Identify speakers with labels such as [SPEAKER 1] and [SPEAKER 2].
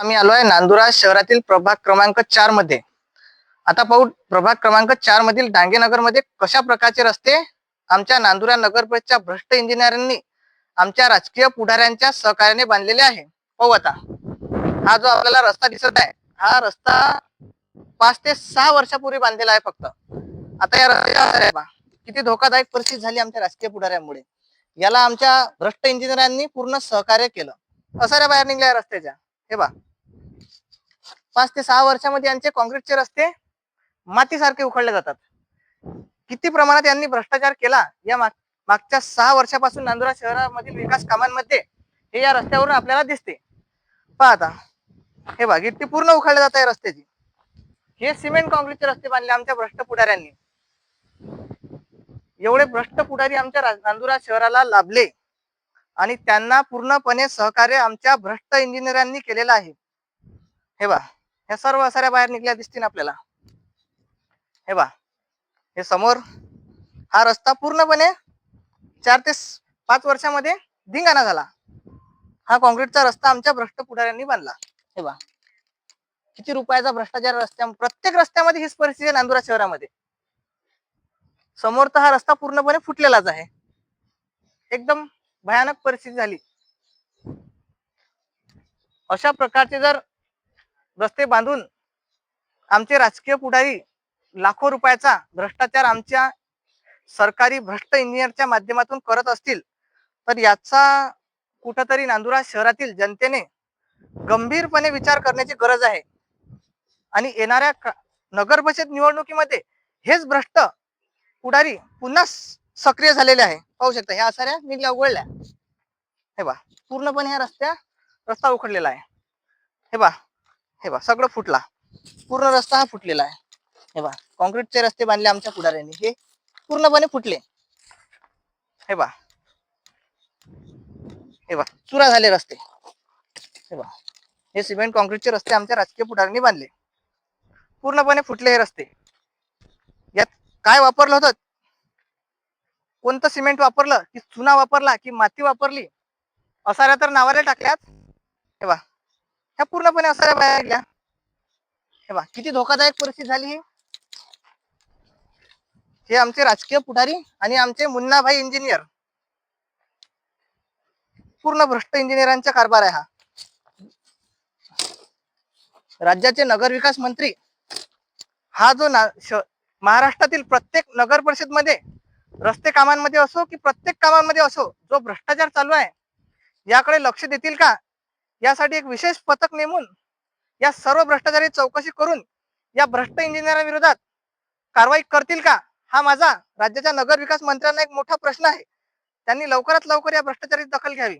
[SPEAKER 1] आम्ही आलो आहे नांदुरा शहरातील प्रभाग क्रमांक चारमध्ये. आता पाहू प्रभाग क्रमांक चार मधील डांगेनगरमध्ये कशा प्रकारचे रस्ते आमच्या नांदुरा नगर परिषदच्या भ्रष्ट इंजिनियरांनी आमच्या राजकीय पुढाऱ्यांच्या सहकार्याने बांधलेले आहे. पाहू आता. हा जो आपल्याला रस्ता दिसत आहे हा रस्ता पाच ते सहा वर्षापूर्वी बांधलेला आहे फक्त. आता या रस्त्यावर किती धोकादायक परिस्थिती झाली आमच्या राजकीय पुढाऱ्यांमुळे. याला आमच्या भ्रष्ट इंजिनियरांनी पूर्ण सहकार्य केलं. असाऱ्या बाहेर निघल्या रस्त्याच्या? हे बा पाच ते सहा वर्षामध्ये यांचे काँक्रीटचे रस्ते मातीसारखे उखडले जातात. किती प्रमाणात यांनी भ्रष्टाचार केला? या माग- मागच्या सहा वर्षापासून नांदुरा शहरामधील विकास कामांमध्ये हे या रस्त्यावरून आपल्याला दिसते. पहा आता. हे बघा गिट्टी पूर्ण उखडल्या जात आहे रस्त्याची. हे सिमेंट काँक्रीटचे रस्ते बांधले आमच्या भ्रष्ट पुढाऱ्यांनी. एवढे भ्रष्ट पुढारी आमच्या नांदुरा शहराला लाभले. आणि त्यांना पूर्णपणे सहकार्य आमच्या भ्रष्ट इंजिनियरांनी केलेलं आहे. हे बा ह्या सर्व साऱ्या बाहेर निघल्या दिसतील आपल्याला. हे बा हे समोर हा रस्ता पूर्णपणे चार ते पाच वर्षामध्ये धिंगाणा झाला. हा काँक्रीटचा रस्ता आमच्या भ्रष्ट पुढाऱ्यांनी बांधला. हे बा किती रुपयाचा भ्रष्टाचार रस्त्या प्रत्येक रस्त्यामध्ये हीच परिस्थिती आहे नांदुरा शहरामध्ये. समोर तर हा रस्ता पूर्णपणे फुटलेलाच आहे. एकदम भयानक परिस्थिती झाली. अशा प्रकारचे जर रस्ते बांधून आमचे राजकीय पुढारी लाखो रुपयाचा भ्रष्टाचार आमच्या सरकारी भ्रष्ट इंजिनियरच्या माध्यमातून करत असतील तर याचा कुठंतरी नांदुरा शहरातील जनतेने गंभीरपणे विचार करण्याची गरज आहे. आणि येणाऱ्या का- नगर परिषद निवडणुकीमध्ये हेच भ्रष्ट पुढारी पुन्हा सक्रिय झालेले आहे. पाहू शकता ह्या साऱ्या निघल्या उघडल्या. हे बा पूर्णपणे ह्या रस्त्या रस्ता उखडलेला आहे. हे बा हे बा सगळं फुटला. पूर्ण रस्ता हा फुटलेला आहे. हे बा कॉन्क्रीटचे रस्ते बांधले आमच्या पुढाऱ्यांनी. हे पूर्णपणे फुटले. हे बा हे बा चुरा झाले रस्ते. हे बा हे सिमेंट कॉन्क्रीटचे रस्ते आमच्या राजकीय पुढाऱ्यांनी बांधले. पूर्णपणे फुटले हे रस्ते. यात काय वापरलं होतं? कोणतं सिमेंट वापरलं? की चुना वापरला? की माती वापरली? असाऱ्या तर नावाला टाकल्यात. हे बा ह्या पूर्णपणे असा बाहेर गेल्या हे बा किती धोकादायक परिस्थिती झाली ही. हे आमचे राजकीय पुढारी आणि आमचे मुन्नाभाई इंजिनियर. पूर्ण भ्रष्ट इंजिनियरांचा कारभार आहे हा. राज्याचे नगर विकास मंत्री हा जो ना श- महाराष्ट्रातील प्रत्येक नगर परिषदमध्ये रस्ते कामांमध्ये असो की प्रत्येक कामांमध्ये असो जो भ्रष्टाचार चालू आहे याकडे लक्ष देतील का? यासाठी एक विशेष पथक नेमून या सर्व भ्रष्टाचारी चौकशी करून या भ्रष्ट इंजिनियरांविरोधात कारवाई करतील का? हा माझा राज्याच्या नगर विकास मंत्र्यांना एक मोठा प्रश्न आहे. त्यांनी लवकरात लवकर या भ्रष्टाचारीत दखल घ्यावी.